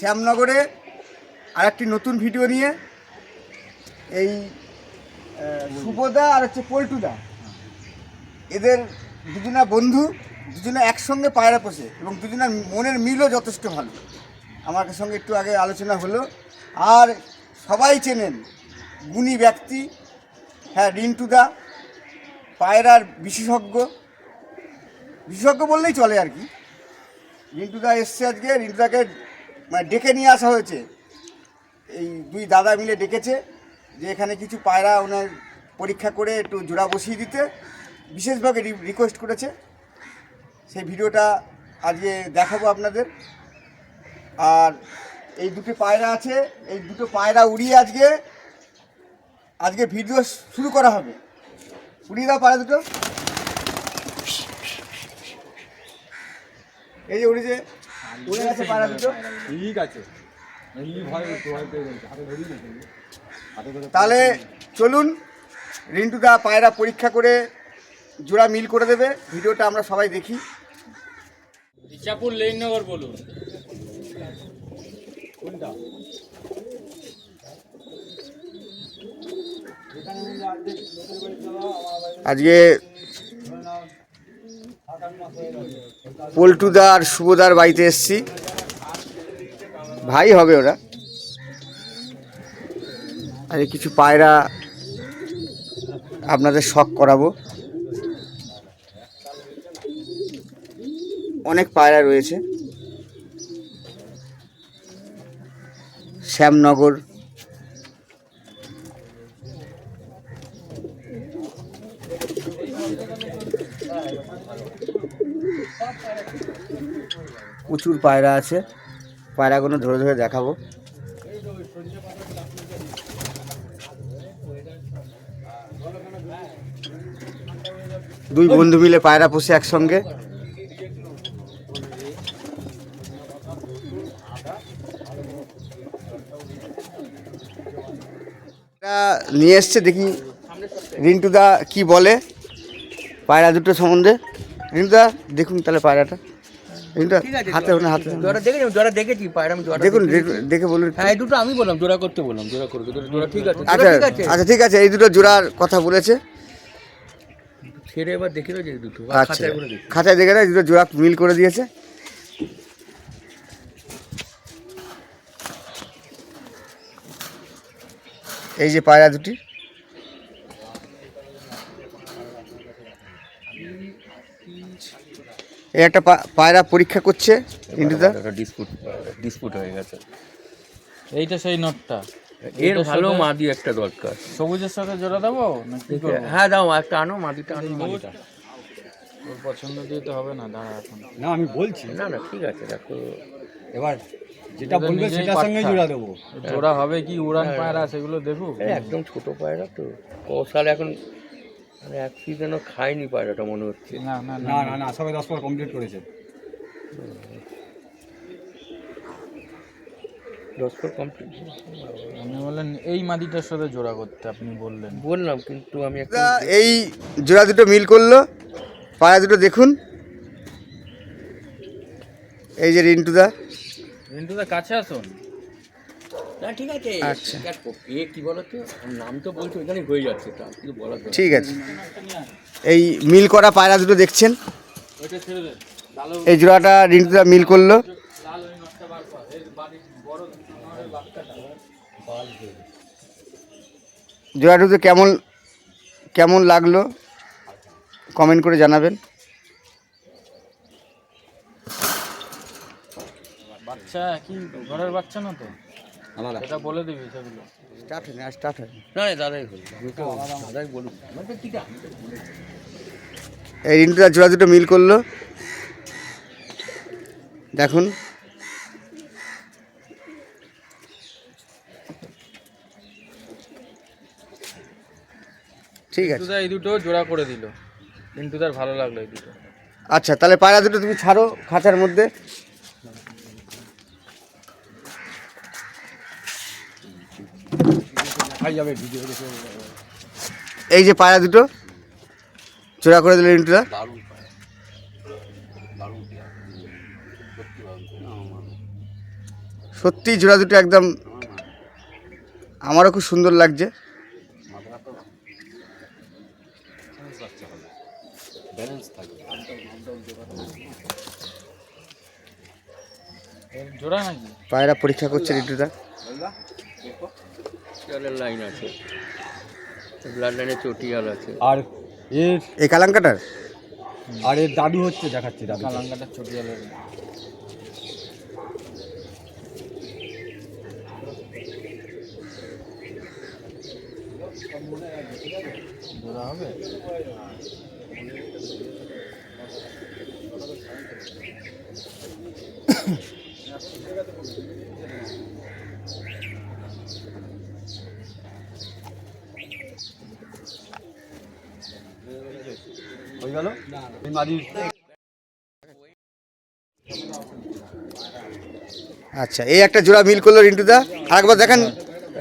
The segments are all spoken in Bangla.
শ্যামনগরে আর একটি নতুন ভিডিও নিয়ে। এই আহ, আর হচ্ছে পল্টুদা। এদের দুজনা বন্ধু দুজনে একসঙ্গে পায়রা পোষে এবং দুজনের মনের মিলও যথেষ্ট ভালো। আমার সঙ্গে একটু আগে আলোচনা হলো। আর সবাই চেনেন গুণী ব্যক্তি হ্যাঁ রিন্টুদা পায়রার বিশেষজ্ঞ। বিশেষজ্ঞ বললেই চলে আর কি। রিন্টুদা এসছে আজকে। রিন্টুদাকে মানে ডেকে নিয়ে আসা হয়েছে। এই দুই দাদা মিলে ডেকেছে যে এখানে কিছু পায়রা ওনার পরীক্ষা করে একটু জোড়া বসিয়ে দিতে। বিশেষভাবে রিকোয়েস্ট করেছে। সেই ভিডিওটা আজকে দেখাবো আপনাদের। আর এই দুটো পায়রা আছে, এই দুটো পায়রা উড়িয়ে আজকে আজকে ভিডিও শুরু করা হবে। উড়িয়ে দাও পায়রা দুটো। এই যে উড়েছে। উড়ে গেছে পায়রা দুটো। ঠিক আছে। তাহলে চলুন রিন্টুদা পায়রা পরীক্ষা করে জোড়া মিল করে দেবে। ভিডিওটা আমরা সবাই দেখি। ইচ্ছাপুর লেননগর বলুন। কোনটা? আজকে পল্টুদা আর শুভদার বাড়িতে এসছি। ভাই হবে ওরা। আজকে কিছু পায়রা আপনাদের শখ করাবো। অনেক পায়রা রয়েছে। শ্যামনগর। প্রচুর পায়রা আছে। পায়রাগুলো ধরে ধরে দেখাবো। দুই বন্ধু মিলে পায়রা পোষে একসঙ্গে। নিয়ে এসছে, দেখি রিন্টুদা কি বলে। পায়রা দুটো সম্বন্ধে। রিন্টুদা দেখুন তাহলে পায়রাটা। হাতে হাতে জোড়া দেখেছি জোড়া দেখেছি পায়রা আমি জোড়া দেখুন দেখে বলুন। হ্যাঁ এই দুটো আমি বললাম জোড়া করতে বললাম জোড়া করতে জোড়া- জোড়া ঠিক আছে আচ্ছা আচ্ছা ঠিক আছে এই দুটো জোড়ার কথা বলেছে। ছেড়ে এবার দেখে যে দুটো আচ্ছা দেখি। না দুটো জোড়া মিল করে দিয়েছে। এই যে পায়রা দুটি। এই একটা পা- পায়রা পরীক্ষা করছে ইন্টুদা ডিসপুট ডিসপুট হয়ে গেছে। এইটা সেই নটটা এর ভালো মাদি একটা দরকার। সবুজের সাথে জোড়া দেবো হ্যাঁ দাও একটা আনো মাদিটা আনো মাদিটা। ওর পছন্দ দিয়ে তো হবে না দাঁড়া এখন। না আমি বলছি। না না ঠিক আছে দেখো। এবার যেটা বলবে সেটার সঙ্গে জোড়া দেবো। জোড়া হবে কি উড়ান পায়রা সেগুলো এই একদম ছোট পায়রা তো। কৌশাল এখন মানে এক সিজনও খায়নি পায়রাটা মনে হচ্ছে। না না না। না সবাই দশ পর কমপ্লিট করেছে। দশ পর কমপ্লিট আপনি বললেন এই মাদিটার সাথে জোড়া করতে আপনি বললেন। বললাম কিন্তু আমি একটা এই জোড়া দুটো মিল করল। পায়রা দুটো দেখুন। এই যে রিন্টুদা। রিন্টুদা কাছে আসুন। না ঠিক আছে। আচ্ছা। এ কি বলতো? নাম তো বলছো ওইখানে হয়ে যাচ্ছে তা ঠিক আছে। এই মিল করা পায়রা দুটো দেখছেন? এই জোড়াটা রিন্টুদা মিল করল। জোড়া দুটো কেমন কেমন লাগল? কমেন্ট করে জানাবেন। বাচ্চা কি ঘরের বাচ্চা না তো? আলাদা এটা বলে দিবি সেগুলো। স্টার্ট না না দাদাই দাদাই আছে এই রিন্টুদা জোড়া দুটো মিল করল। দেখুন। ঠিক আছে। এই দুটো জোড়া করে দিল। কিন্তু তার ভালো লাগল এই দুটো। আচ্ছা তাহলে পায়রা দুটো তুমি ছাড়ো খাঁচার মধ্যে। যাবে ভিডিও দেখে এই যে পায়রা দুটো চোরা করে দিলে রিন্টুদা সত্যি জোড়া দুটো একদম আমারও খুব সুন্দর লাগছে। এর জোড়া নাকি? পায়রা পরীক্ষা করছে রিন্টুদা চটিয়ালের লাইন আছে। ব্লাড লাইনে চটিয়াল আছে। আর এর এই কালাঙ্কাটার? আর এর দাদু হচ্ছে দেখাচ্ছি দাদু কালাঙ্গাটা চটিয়ালের। হবে হয়ে গেল? এই আচ্ছা এই একটা জোড়া মিল করল রিন্টু রিন্টুদা। আরেকবার দেখান।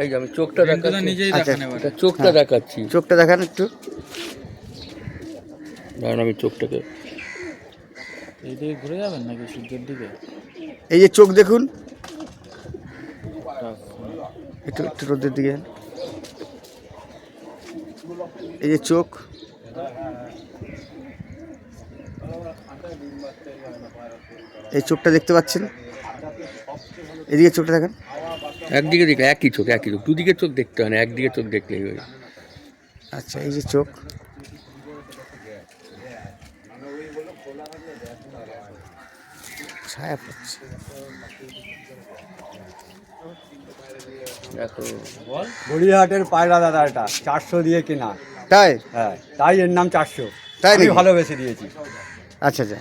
এই যে আমি চোখটা দেখাচ্ছি। আচ্ছা, দেখান চোখটা দেখাচ্ছি। চোখটা দেখান একটু। দাঁড়ান আমি চোখটাকে এই দিকে ঘুরে যাবেন নাকি সূর্যের দিকে? এই যে চোখ দেখুন। একটু একটু রোদের দিকে। এই যে চোখ। এই চোখটা দেখতে পাচ্ছেন? এদিকে চোখটা দেখেন। একদিকে দেখলে একই চোখ একই চোখ। দুদিকে চোখ দেখতে হয় না একদিকে চোখ দেখলেই হয় আচ্ছা এই যে চোখ। ছায়া পড়ছে। দেখো গড়িয়াহাটের পায়রা দাদা এটা চারশো দিয়ে কেনা। তাই? হ্যাঁ তাই এর নাম চারশো। তাই আমি ভালোবেসে দিয়েছি। আচ্ছা আচ্ছা।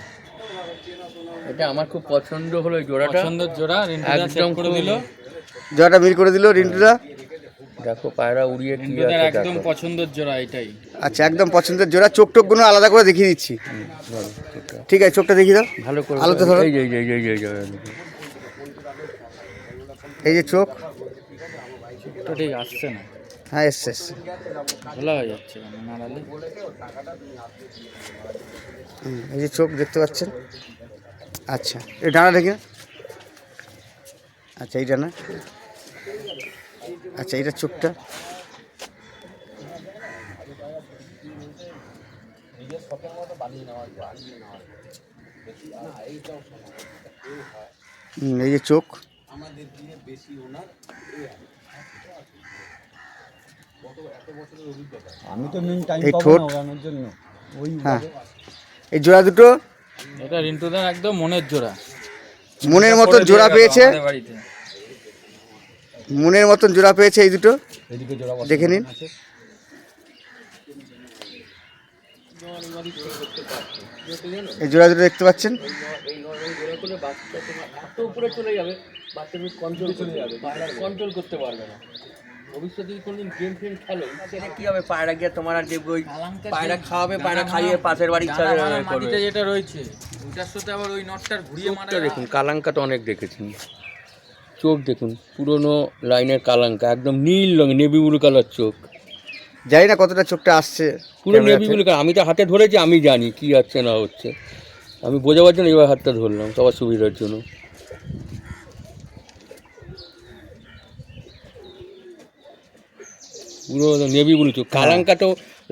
এটা আমার খুব পছন্দ হলো জোড়াটা। পছন্দের জোড়া রিন্টুদা সেট একদম করে দিল। জোড়াটা মিল করে দিল রিন্টুদা। দেখো পায়রা উড়িয়ে কি আছে একদম পছন্দের জোড়া এটাই। আচ্ছা একদম পছন্দের জোড়া। চোখ টোকগুলো আলাদা করে দেখিয়ে দিচ্ছি। ঠিক আছে চোখটা দেখিয়ে দাও। ভালো করে আলোতে ধরো। এই যে এই যে এই যে, এই যে, চোখ। তো ঠিক আসছে না। হ্যাঁ এসছে এসছে। খোলা হয়ে যাচ্ছে নাড়ালে। হুম, এই যে চোখ দেখতে পাচ্ছেন? আচ্ছা এই ডানা দেখে? আচ্ছা এই ডানা। আচ্ছা এইটা চোখটা। এই যে চোখ। আমি তো মেন টাইম এই পাবো ঠোঁট। না ওড়ানোর জন্য। ওই হ্যাঁ। এই জোড়া দুটো। এটা রিন্টুদার একদম মনের জোড়া। মনের মতন জোড়া পেয়েছে। মনের মতন জোড়া পেয়েছে এই দুটো। দেখে নিন। এই জোড়া দুটো দেখতে পাচ্ছেন? বাচ্চা এত উপরে চলে যাবে বাচ্চা তুমি কন্ট্রোল চলে যাবে পায়রা কন্ট্রোল করতে পারবে না। ভবিষ্যতে যদি গেম ফেম খেলো সেটা কি হবে? পায়রা গিয়ে তোমার আর দেখবে ওই পায়রা খাওয়াবে পায়রা খাইয়ে পাশের বাড়ির ডানা ছেলে মারা করবে। যেটা রয়েছে ওটার সাথে আবার ওই নটটার ঘুরিয়ে মারা দেখুন কালাঙ্কা তো অনেক দেখেছি চোখ দেখুন পুরনো লাইনের কালাঙ্কা একদম নীল রঙ নেভি ব্লু কালার চোখ। জানি না কতটা চোখটা আসছে পুরো নেভি ব্লু কালার আমি তো হাতে ধরেছি আমি জানি কি হচ্ছে না হচ্ছে। আমি বোঝাবার জন্য এবার হাতটা ধরলাম সবার সুবিধার জন্য। পুরো নেভি ব্লু চোখ। কালাঙ্কা তো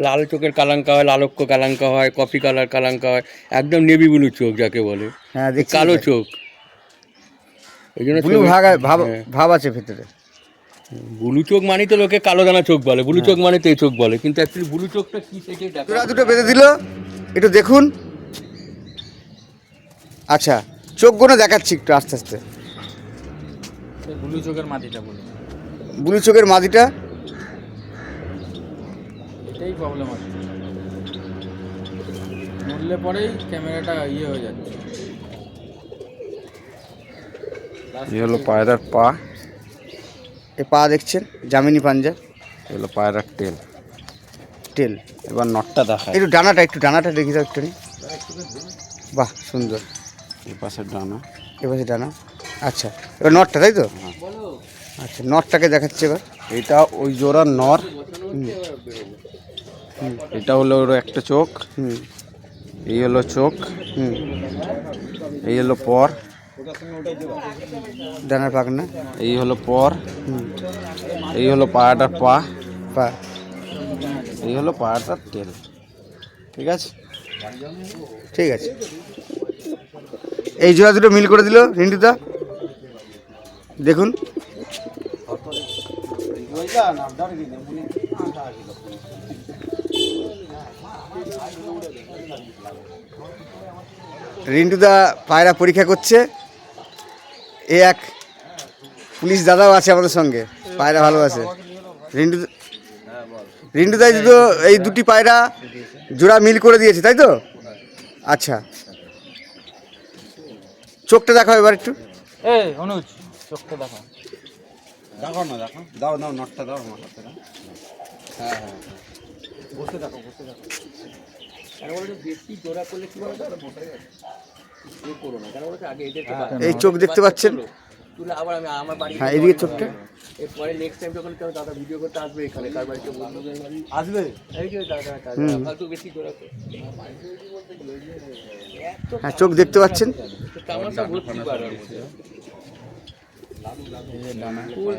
লাল চোখের কালাঙ্কা হয় লালক্য কালাঙ্কা হয় কফি কালার কালাঙ্কা হয় একদম নেভি ব্লু চোখ যাকে বলে। হ্যাঁ কালো চোখ। এই জন্য ব্লু ভাগ ভাব হ্যাঁ। ভাব আছে ভেতরে। বুলু চোখ মানে তো লোকে কালো দানা চোখ বলে বুলু চোখ মানে তো এই চোখ বলে। কিন্তু অ্যাকচুয়ালি বুলু চোখটা কি সেটাই দেখা জোড়া দুটো বেঁধে দিল একটু দেখুন। আচ্ছা চোখগুলো দেখাচ্ছি একটু আস্তে আস্তে। ব্লু চোখের মাটিটা বলি বুলু চোখের মাদিটা এটাই প্রবলেম হচ্ছে মরলে পরেই ক্যামেরাটা ইয়ে হয়ে যাচ্ছে। এই হলো পায়রার পা। এ পা দেখছেন? জামিনী পাঞ্জা এই হলো পায়রার তেল টেল। এবার নটটা দেখায় একটু ডানাটা একটু ডানাটা দেখি দাও একটু বাহ সুন্দর। এই পাশের ডানা। এবার ডানা। আচ্ছা এবার নটটা তাই তো? আচ্ছা নটটাকে দেখাচ্ছে এবার। এটা ওই জোড়া নর। এটা হলো ওর একটা চোখ। হুম। এই হলো চোখ। এই হলো পর। ডানার পাখনা এই হলো পর। হুম। এই হলো পায়াটার পা। পা। এই হলো পায়াটার তেল। ঠিক আছে? ঠিক আছে। এই জোড়া দুটো মিল করে দিল রিন্টুদা। দেখুন। রিন্টুদা পায়রা পরীক্ষা করছে। এ এক পুলিশ দাদাও আছে আমাদের সঙ্গে পায়রা ভালো আছে। রিন্টু রিন্টুদা এই দুটো এই দুটি পায়রা জোড়া মিল করে দিয়েছে তাই তো? আচ্ছা। চোখটা দেখাও এবার একটু। এ অনুজ চোখটা দেখা দেখো না দেখো দাও দাও নটটা দাও হাতে দাও কেন বলতো বেশি জোড়া করলে কি বলতো এ করো না কেন বলতো আগে এদেরকে এই চোখ দেখতে পাচ্ছেন? তুলে আবার আমি আমার বাড়ি হ্যাঁ এদিকে চোখটা। এরপরে নেক্সট টাইম যখন কেউ দাদা ভিডিও করতে আসবে এখানে কার বাড়িতে বন্ধুদের আসবে? এই যে দাদা দাদা ফালতু বেশি জোড়া করে। হ্যাঁ চোখ দেখতে পাচ্ছেন? তামাশা ভর্তি পাড়ার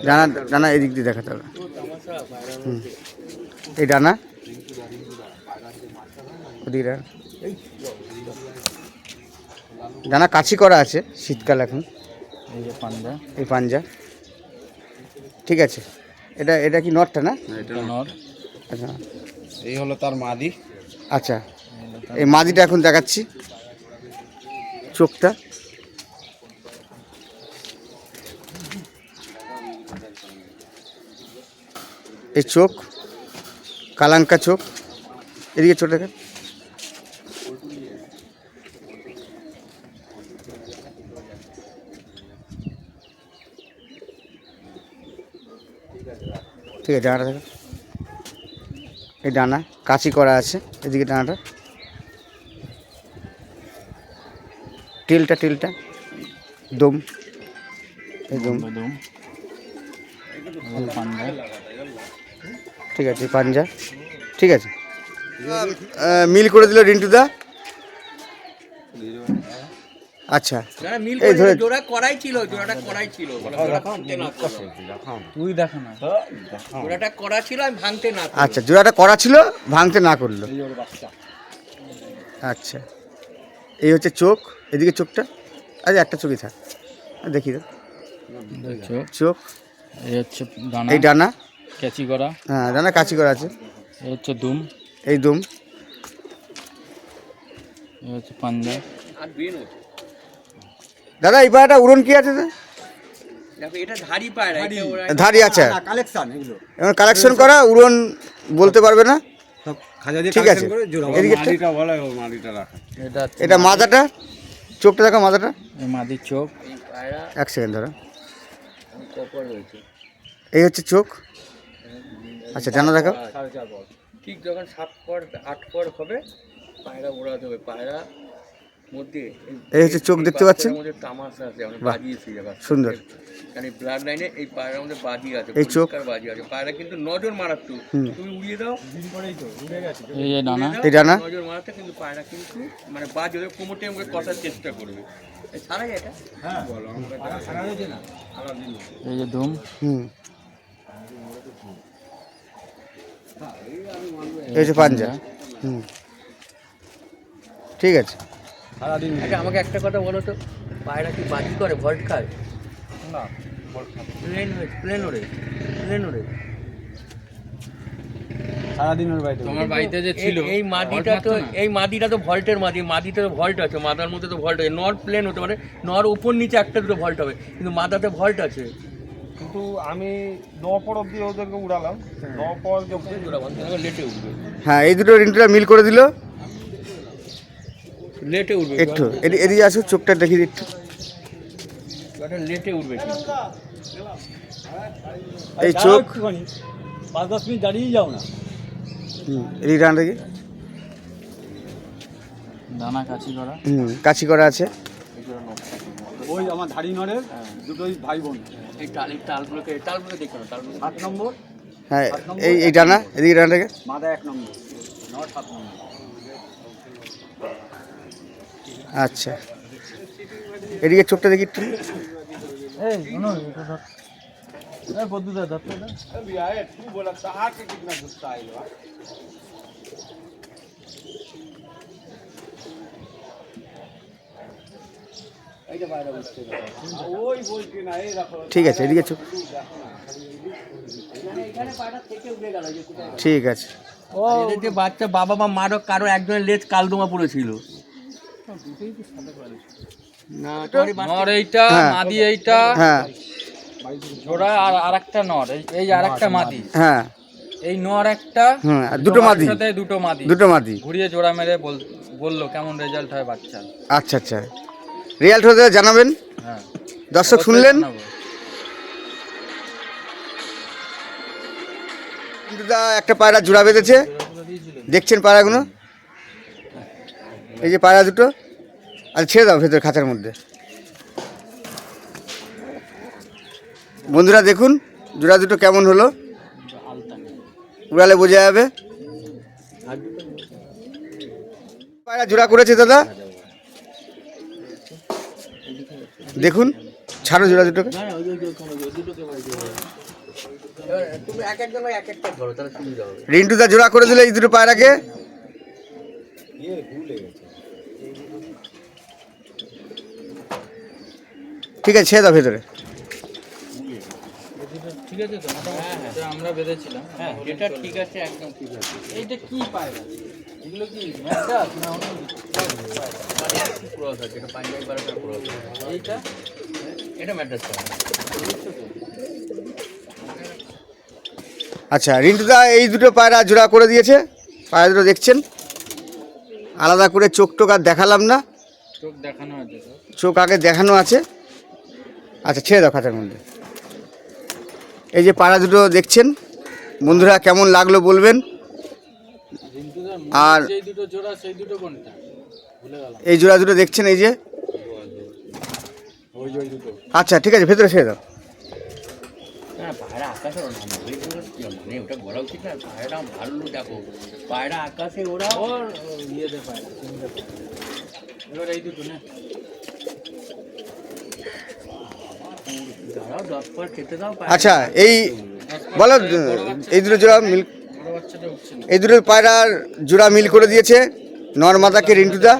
ডানা। ডানা এদিক দিয়ে দেখাতে হবে। এই ডানা? ওদিকে ডানা। কাছি করা আছে শীতকাল এখন। এই যে পান্ডা এই পাঞ্জা। ঠিক আছে। এটা এটা কি নটটা না? এটা নর আচ্ছা। এই হলো তার মাদি। আচ্ছা। এই মাদিটা এখন দেখাচ্ছি। চোখটা। এই চোখ কালাঙ্কা চোখ। এদিকে চোখ দেখেন। ঠিক আছে ডানাটা দেখেন এই ডানা কাঁচি করা আছে এদিকে ডানাটা। টেলটা টেলটা। দম। দম। ঠিক আছে পাঞ্জা। ঠিক আছে। মিল করে দিল রিন্টুদা। আচ্ছা। মিল এই ধরে- জোড়া করাই ছিল জোড়াটা করাই ছিল। তুই দেখা না। জোড়াটা করা ছিল আমি ভাঙতে না আচ্ছা জোড়াটা করা ছিল ভাঙতে না করল। আচ্ছা। এই হচ্ছে চোখ এদিকে চোখটা। আচ্ছা একটা চোখই থাক। দেখি তো। চোখ। এই হচ্ছে ডানা। এই ডানা। ক্যাচি করা। হ্যাঁ ডানা কাঁচি করা আছে। এই হচ্ছে দুম। এই দম। এই হচ্ছে পাঞ্জা। আর বেন হচ্ছে। দাদা এই পায়রাটা উড়ন কি আছে ধারি আছে। কালেকশন কালেকশন করা উড়ন বলতে পারবে না? সব খাজা দিয়ে ঠিক আছে। এটা মাথাটা চোখটা দেখো মাথাটা মাদির চোখ। এক সেকেন্ড ধরো। এই হচ্ছে চোখ। আচ্ছা জানা দেখো ঠিক যখন সাত পর আট পর হবে পায়রা ওড়াতে হবে। পায়রা এই হচ্ছে চোখ দেখতে পাচ্ছেন? সুন্দর। মানে ব্লাড লাইনে এই পায়রার মধ্যে বাজি আছে এই চোখ? বাজি আছে। পায়রা কিন্তু নজর মারাত্মক। তুমি উড়িয়ে দাও। এই যে ডানা এই ডানা? নজর মারাতে কিন্তু পায়রা কিন্তু মানে বাজ ওদের কোমরটা আমাকে কষার চেষ্টা করবে। এই সারা এটা? এই যে দুম হুম। এই হচ্ছে পাঞ্জা। হুম। ঠিক আছে। আচ্ছা আমাকে একটা কথা বলো তো। পায়রা কি বাজি করে? ভল্ট খায়? না প্লেন প্লেন ওড়ে প্লেন ওড়ে সারাদিন ওর বাড়িতে তোমার বাড়িতে যে ছিল এই- মাদিটা তো এই মাদিটা তো ভল্টের মাদি মাদিতে তো ভল্ট আছে মাদার মধ্যে তো ভল্ট আছে। নর প্লেন হতে পারে নর উপর নিচে একটা দুটো ভল্ট হবে কিন্তু মাদাতে ভল্ট আছে। কিন্তু আমি নপর অব্দি ওদেরকে উড়ালাম নপর যখন লেটে উঠবে হ্যাঁ এই দুটো রিন্টুটা মিল করে দিল। লেটে উঠবে একটু এদি- এদিকে আসো চোখটা দেখিয়ে দিই একটু। লেটে উঠবে এই চোখ। পাঁচ দশ মিনিট দাঁড়িয়ে যাও না। হুম এদিকে ডান দেখি। দানা কাছি করা। হুম কাছি করা আছে। ওই আমার ধাড়ি নড়ের দুটোই ভাই বোন এই টাল এই টালগুলোকে টালগুলোকে দেখো টালগুলো সাত নম্বর। হ্যাঁ এই এই ডানা এদিকে ডান দেখে। মাদা এক নম্বর নয় সাত নম্বর। আচ্ছা। এদিকে চোখটা দেখি একটু। ঠিক আছে এদিকে চোখ ঠিক আছে। এদের যে বাচ্চা বাবা মা মারো কারও একজনের লেজ কালদোমা পড়েছিল। নর এইটা হ্যাঁ। মাদি এইটা। হ্যাঁ। জোড়া আর আরেকটা নর এই এই আরেকটা মাদি। হ্যাঁ। এই নর একটা হুম দুটো মাদি। দুটো মাদি। দুটো মাদি। ঘুরিয়ে জোড়া মেরে বল- বলল কেমন রেজাল্ট হয় বাচ্চার? আচ্ছা আচ্ছা। রিয়াল্ট হতে জানাবেন। হ্যাঁ। দর্শক শুনলেন। একটা পায়রা জোড়া বেঁধেছে। দেখছেন পায়রাগুলো? এই যে পায়রা দুটো, আর ছেড়ে দাও ভেতরে খাঁচার মধ্যে। বন্ধুরা দেখুন, জোড়া দুটো কেমন হলো? উড়ালে বোঝা যাবে। পায়রা জোড়া করেছে দাদা? দেখুন, ছাড়ো জোড়া দুটোকে। হবে রিন্টুদা জোড়া করে দিলে এই দুটো পায়রাকে। ঠিক আছে ছেড়ে দাও ভেতরে। ঠিক আছে তো? মোটামুটি আমরা বেঁধেছিলাম। হ্যাঁ যেটা ঠিক আছে একদম ঠিক আছে। এইটা কি পায়রা এগুলো কি ম্যাডাস না অন্য ক্রস আছে এটা পাঞ্জাবি বারোটার ক্রস এইটা এটা ম্যাড্রাস আচ্ছা রিন্টুদা এই দুটো পায়রা জোড়া করে দিয়েছে। পায়রা দুটো দেখছেন? আলাদা করে চোখ টোক আর দেখালাম না। চোখ দেখানো আছে চোখ আগে দেখানো আছে। আচ্ছা ছেড়ে দাও খাতার মধ্যে। এই যে পাড়া দুটো দেখছেন বন্ধুরা কেমন লাগল বলবেন? আর যেই দুটো জোড়া সেই দুটো কোনটা? ভুলে গেলাম। এই জোড়া দুটো দেখছেন এই যে? আচ্ছা ঠিক আছে ভেতরে ছেড়ে দাও। না? পায়রা আকাশে ওরা আচ্ছা এই বলো এই দুটো জোড়া মিল এই দুটো পায়রার জোড়া মিল করে দিয়েছে নর্মাদাকে রিন্টুদা?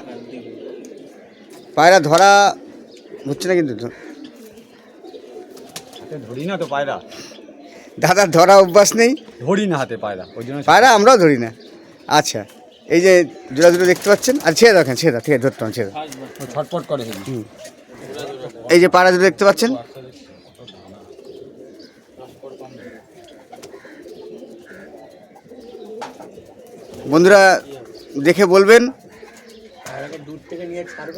পায়রা ধরা হচ্ছে না কিন্তু ধরি না তো পায়রা। দাদার ধরা অভ্যাস নেই? ধরি না হাতে পায়রা ওই জন্য পায়রা আমরাও ধরি না। আচ্ছা এই যে জোড়া দুটো দেখতে পাচ্ছেন? আর ছেড়ে দাও ছেড়ে দাও ঠিক আছে ধরতাম ছেড়ে দাও। ও ছটপট করে হেবি। এই যে দুটো দেখতে পাচ্ছেন? বন্ধুরা দেখে বলবেন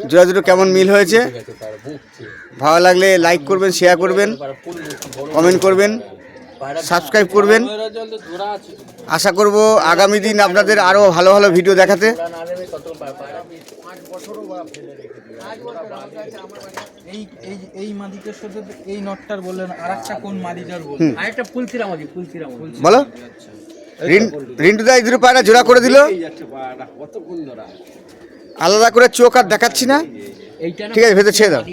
জোড়া দুটো কেমন মিল হয়েছে? ভালো লাগলে লাইক করবেন শেয়ার করবেন কমেন্ট করবেন সাবস্ক্রাইব করবেন। আশা করব আগামী দিন আপনাদের আরও ভালো ভালো ভিডিও দেখাতে। এই এই এই মাদিটার সাথে এই নটটার বললেন আর একটা কোন মাদিটার বললেন? আরেকটা ফুলছিরাম আছে ফুলছিরাম বলো। রিন রিন্টুদা এই দুটো পায়রা জোড়া করে দিল? আলাদা করে চোখ আর দেখাচ্ছি না? ঠিক আছে ভেতরে ছেড়ে দাও।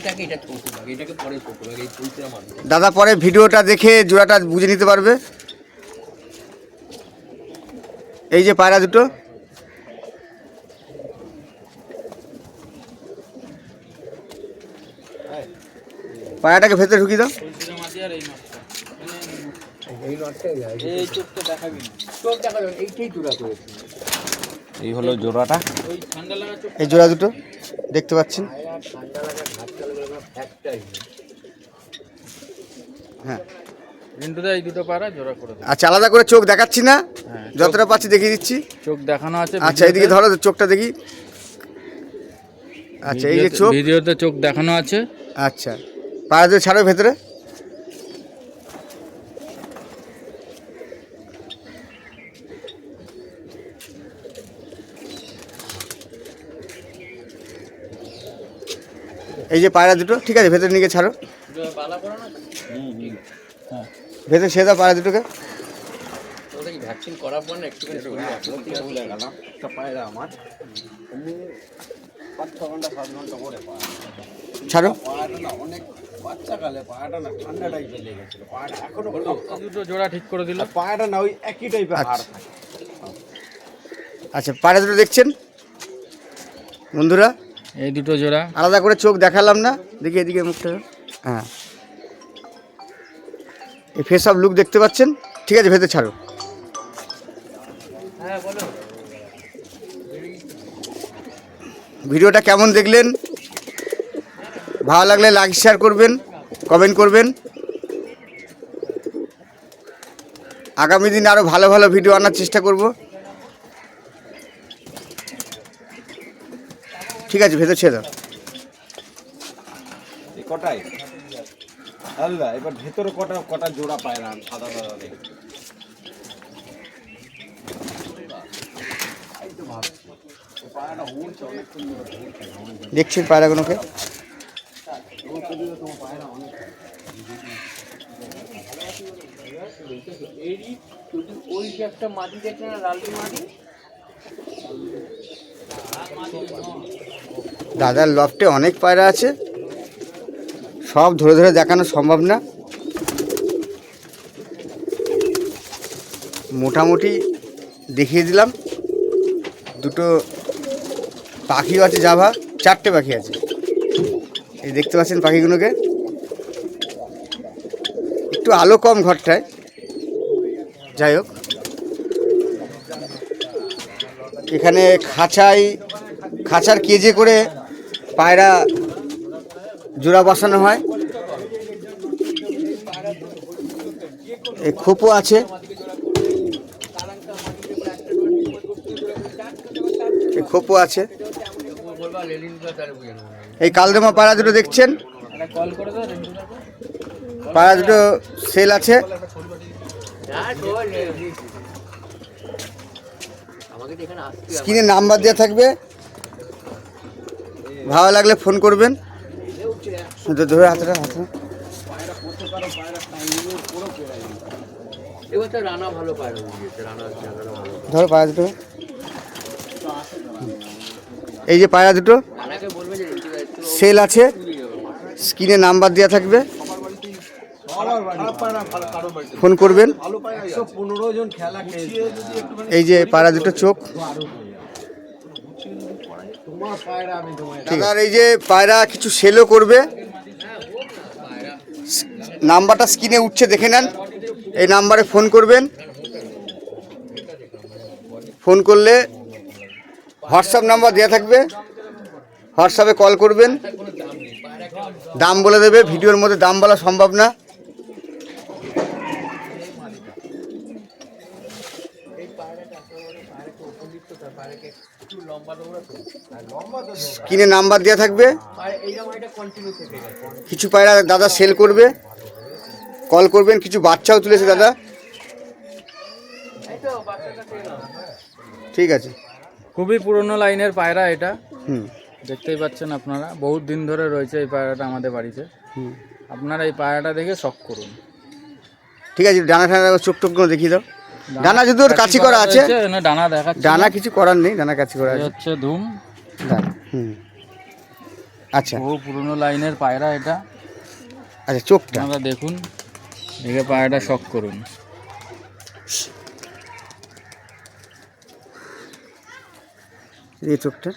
দাদা পরে ভিডিওটা দেখে জোড়াটা বুঝে নিতে পারবে। এই যে পায়রা দুটো পায়রাটাকে ভেতরে ঢুকিয়ে দাও তুলসিরা মাদি আর এই নটটা এই নটটাই এই চোখটা দেখাবি না চোখ দেখা যাবে এইটাই জোড়া দাও এই হলো জোড়াটা। এই জোড়া দুটো দেখতে পাচ্ছেন। হ্যাঁ। রিন্টুদা এই দুটো পায়রা জোড়া করে দেবে আচ্ছা আলাদা করে চোখ দেখাচ্ছি না। হ্যাঁ যতটা পাচ্ছি দেখিয়ে দিচ্ছি। চোখ দেখানো আছে আচ্ছা এইদিকে ধরো চোখটা দেখি। আচ্ছা এই যে চোখ। ভিডিওতে চোখ দেখানো আছে। আচ্ছা। পাহাড় দিয়ে ছাড়ো ভেতরে? এই যে পায়রা দুটো, ঠিক আছে, ভেতরে নিয়ে ছাড়ো। ভেতরে সেদা পায়রা দুটোকে। ছাড়ো। বাচ্চাকালে না এখনও দুটো জোড়া ঠিক করে দিল। না ওই একই টাইপের হাড় আচ্ছা। আচ্ছা পায়রা দুটো দেখছেন? বন্ধুরা? এই দুটো জোড়া। আলাদা করে চোখ দেখালাম না দেখি এদিকে মুখটা। হ্যাঁ। এই ফেস অফ লুক দেখতে পাচ্ছেন? ঠিক আছে ভেতরে ছাড়ো। হ্যাঁ ভিডিওটা কেমন দেখলেন? ভালো লাগলে লাইক শেয়ার করবেন কমেন্ট করবেন। আগামী দিন আরও ভালো ভালো ভিডিও আনার চেষ্টা করব। ঠিক আছে ভেতর ছেড়ে দাও। এই কটাই আল্লাহ এবার ভেতরে কটা কটা জোড়া পায়রা সাদা সাদা দেখে। দেখছেন পায়রাগুলোকে। দাদার লফটে অনেক পায়রা আছে। সব ধরে ধরে দেখানো সম্ভব না। মোটামুটি দেখিয়ে দিলাম। দুটো পাখিও আছে, জাভা। চারটে পাখি আছে। এই দেখতে পাচ্ছেন পাখিগুলোকে? একটু আলো কম ঘরটায়। যাই হোক। এখানে খাঁচাই খাঁচার কেজে করে পায়রা জোড়া বসানো হয়। এই খোপও আছে। খোপও আছে। এই কালদমা পায়রা দুটো দেখছেন? পায়রা দুটো সেল আছে। স্ক্রিনে নাম্বার দেওয়া থাকবে। ভালো লাগলে ফোন করবেন। ধরে হাতটা হাতে ধরো পায়রা দুটো। এই যে পায়রা দুটো। সেল আছে, স্ক্রিনে নাম্বার দেওয়া থাকবে। ফোন করবেন। এই যে পায়রা দুটো চোখ। দাদার এই যে পায়রা কিছু সেলও করবে। নাম্বারটা স্ক্রিনে উঠছে, দেখে নেন। এই নাম্বারে ফোন করবেন। ফোন করলে হোয়াটসঅ্যাপ নাম্বার দেওয়া থাকবে। হোয়াটসঅ্যাপে কল করবেন। দাম বলে দেবে ভিডিওর মধ্যে দাম বলা সম্ভব না। স্ক্রিনে নাম্বার দেওয়া থাকবে। কিছু পায়রা দাদা সেল করবে। কল করবেন কিছু বাচ্চাও তুলেছে দাদা। ঠিক আছে। খুবই পুরনো লাইনের পায়রা এটা। হুম। দেখতেই পাচ্ছেন আপনারা বহুত দিন ধরে রয়েছে এই পায়রাটা আমাদের বাড়িতে। হুম। আপনারা এই পায়রাটা দেখে শখ করুন। ঠিক আছে ডানা ঠানা চোখ টোকগুলো দেখিয়ে দাও। ডানা যদি ওর কাছি করা আছে ডানা দেখাচ্ছে ডানা কিছু করার নেই ডানা কাছি করা আছে। হচ্ছে ধুম। হুম। আচ্ছা। বহু পুরনো লাইনের পায়রা এটা। আচ্ছা চোখটা। আপনারা দেখুন দেখে পায়রাটা শখ করুন। এই চোখটা।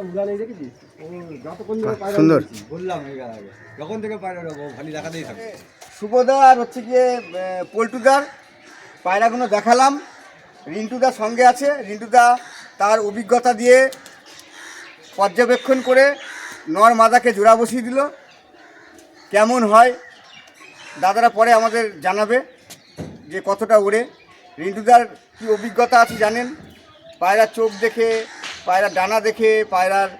উড়ানে দেখেছিস? ও যতক্ষণ ধরে পায়রা সুন্দর। উড়েছি, বললাম এই আগে। যখন থেকে পায়রা উড়াবো খালি দেখাতেই থাকে। শুভদা আর হচ্ছে গিয়ে আহ, পল্টুদার পায়রাগুলো দেখালাম। রিন্টুদার সঙ্গে আছে। রিন্টুদা তার অভিজ্ঞতা দিয়ে পর্যবেক্ষণ করে নর মাদাকে জোড়া বসিয়ে দিল। কেমন হয় দাদারা পরে আমাদের জানাবে যে কতটা ওড়ে। রিন্টুদার কি অভিজ্ঞতা আছে জানেন? পায়রার চোখ দেখে পায়রার ডানা দেখে, পায়রার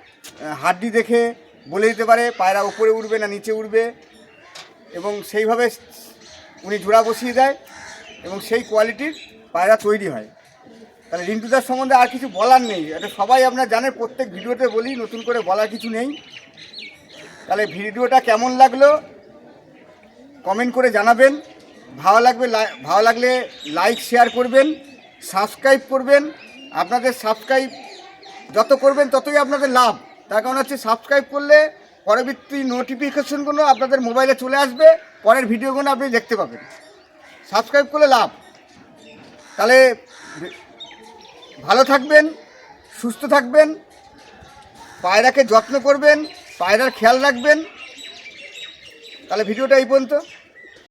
হাড্ডি দেখে বলে দিতে পারে, পায়রা উপরে উঠবে না নিচে উঠবে এবং সেইভাবে উনি জোড়া বসিয়ে দেয় এবং সেই কোয়ালিটির পায়রা তৈরি হয়। তাহলে রিন্টুদার সম্বন্ধে আর কিছু বলার নেই। এটা সবাই আপনারা জানেন, প্রত্যেক ভিডিওতে বলি, নতুন করে বলার কিছু নেই। তাহলে ভিডিওটা কেমন লাগল? কমেন্ট করে জানাবেন। ভালো লাগবে ভালো লাগলে লাইক, শেয়ার করবেন, সাবস্ক্রাইব করবেন। আপনাদের সাবস্ক্রাইব যত করবেন ততই আপনাদের লাভ। তার কারণ হচ্ছে সাবস্ক্রাইব করলে পরবর্তী নোটিফিকেশনগুলো আপনাদের মোবাইলে চলে আসবে, পরের ভিডিওগুলো আপনি দেখতে পাবেন। সাবস্ক্রাইব করলে লাভ। তাহলে ভালো থাকবেন, সুস্থ থাকবেন, পায়রাকে যত্ন করবেন, পায়রার খেয়াল রাখবেন। তাহলে ভিডিওটা এই পর্যন্ত।